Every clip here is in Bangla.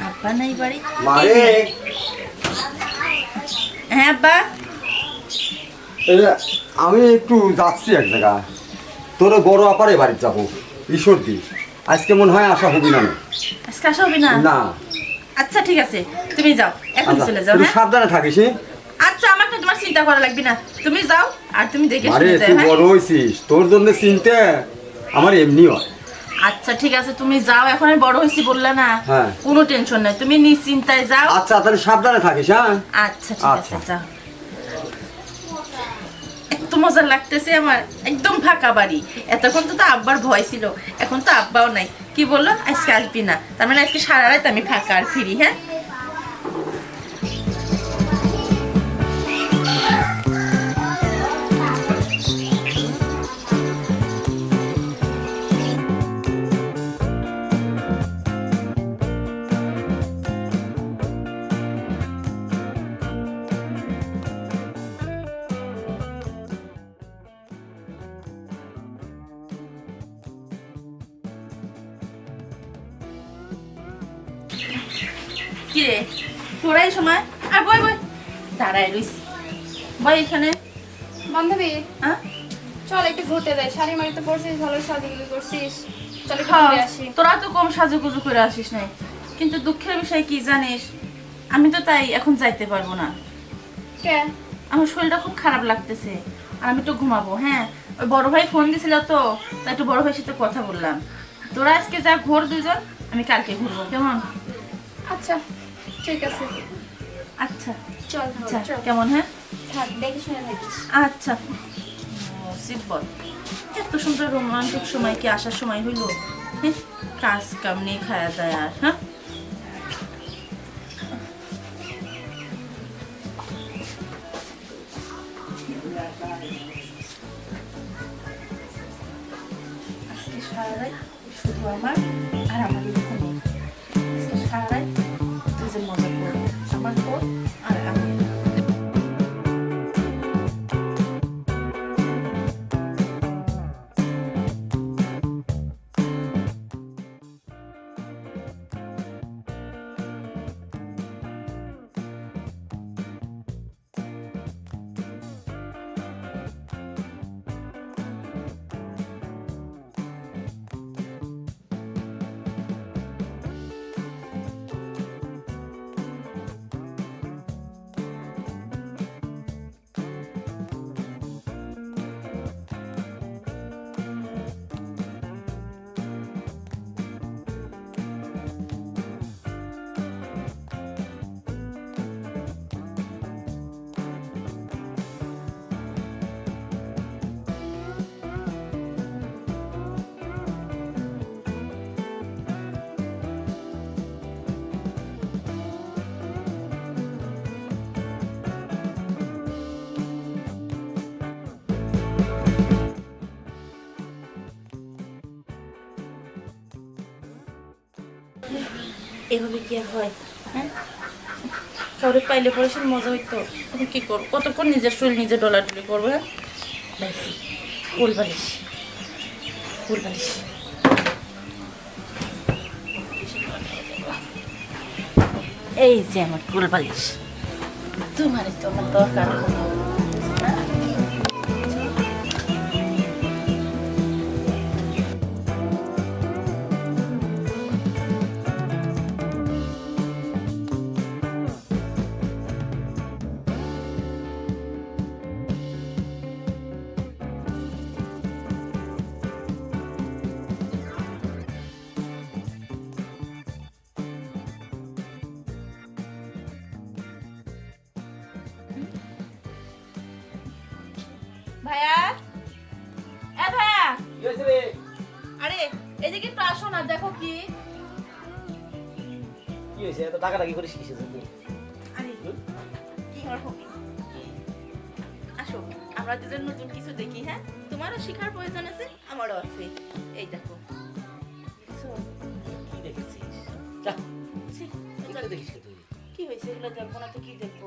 আব্বা নাই বাড়ি হ্যাঁ আব্বা? আমি একটু যাচ্ছি এক জায়গা তোর বড় আপারে বাড়ি যাব ঈশ্বর দি আজকে মনে হয় আসা হবি না আজকে আসা হবে না? না। আচ্ছা ঠিক আছে। তুমি যাও। এখন আচ্ছা, চলে যাও হ্যাঁ? সাবধানে থাকিস আচ্ছা আমার তো তোমার চিন্তা করা লাগবে না। তুমি যাও আর তুমি দেখে আরে শুনে যাও তুই হ্যাঁ? বড় হয়েছিস তোর জন্য চিন্তা আমার এমনি হয়। আচ্ছা ঠিক আছে তুমি যাও এখন আমি বড় হয়েছি বললে না হ্যাঁ। কোনো টেনশন নাই তুমি নিশ্চিন্তায় যাও। আচ্ছা তাহলে সাবধানে থাকিস হ্যাঁ? আচ্ছা ঠিক আছে আচ্ছা। যাও। এত মজা লাগতেছে আমার একদম ফাঁকা বাড়ি। এতক্ষণ তো তো আব্বার ভয় ছিল এখন তো আব্বাও নাই। কি বলল? আজকে আসবি না তার মানে আজকে সারা রাত আমি ফাঁকা আর ফিরি হ্যাঁ? কি রে? তোরাই সময়। আর বই বই দাঁড়ায় রইছি। বই এখানে। বান্ধবী হ্যাঁ চল একটু ঘুরতে যাই। শাড়ি মাড়িতে পরছিস ভালো সাজুগুজু করছিস। চল হ্যাঁ, ঘুরে আসি। তোরা তো কম সাজুগুজু করে আসিস নাই। কিন্তু দুঃখের বিষয় কি জানিস? আমি তো তাই এখন যাইতে পারব না। কে? আমার শরীরটা খুব খারাপ লাগতেছে। আর আমি তো ঘুমাবো হ্যাঁ? ওই বড় ভাই ফোন দিছিল তো তাই একটু বড় ভাইয়ের সাথে কথা বললাম। তোরা আজকে যা ঘোর দুজন আমি কালকে ঘুরবো। কেমন? আচ্ছা। ঠিক আছে। আচ্ছা। চল আচ্ছা কেমন হ্যাঁ? থাক দেখে শুনে থাকিস আচ্ছা। এত সুন্দর রোমান্টিক সময় কি আসার সময় হইল? হ্যাঁ, কাজ কাম নেই খায়া দায় আর হ্যাঁ শুধু আমার আর আমার আজকে এভাবে কি হয় হ্যাঁ? কাউরে পাইলে পরে সে মজা হইতো। এখন কি করব? কতক্ষণ নিজের শরীর নিজে ডলাডলি করব হ্যাঁ? বাইসি ফুল বালিশ। ফুল বালিশ। এই যে আমার ফুল বালিশ। তোমার তো আমার দরকার ভাইয়া? এ ভাইয়া? আরে এদিকে একটু আসো না দেখো কি। কি হয়েছে? এত টাকাটাকি করিস কিসের জন্য আরে কি আসো আমরা দুজন নতুন কিছু দেখি হ্যাঁ? তোমারও শেখার প্রয়োজন আছে আমারও আছে। এই দেখো? কি দেখেছিস? কি হয়েছে? এগুলো দেখব না তো কি দেখব?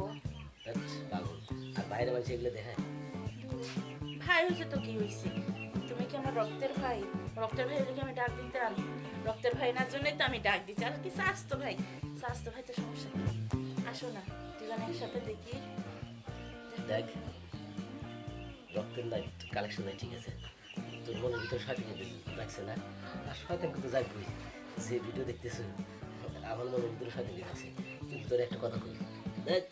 আর বাইরে মানুষ এগুলো দেখায়। ভাই হয়েছে তো কি হয়েছে? তুমি কি আমার রক্তের ভাই? রক্তের ভাই কি আমি ডাক দিতাম রক্তের ভাই না জন্যই তো আমি ডাক দিচ্ছি আর কি স্বাস্থ্য ভাই? স্বাস্থ্য ভাই তো সমস্যা নেই। আসো না, দুজনে একসাথে দেখি। দেখ, রক্তের নাই কালেকশন ঠিক আছে? তোর মনের ভিতরে শয়তান লাগছে না? আর শয়তান কিন্তু যাইবই যে ভিডিও দেখতেছ, আমার মনের ভিতরে শয়তান আছে কিন্তু তোর একটা কথা কই। দেখ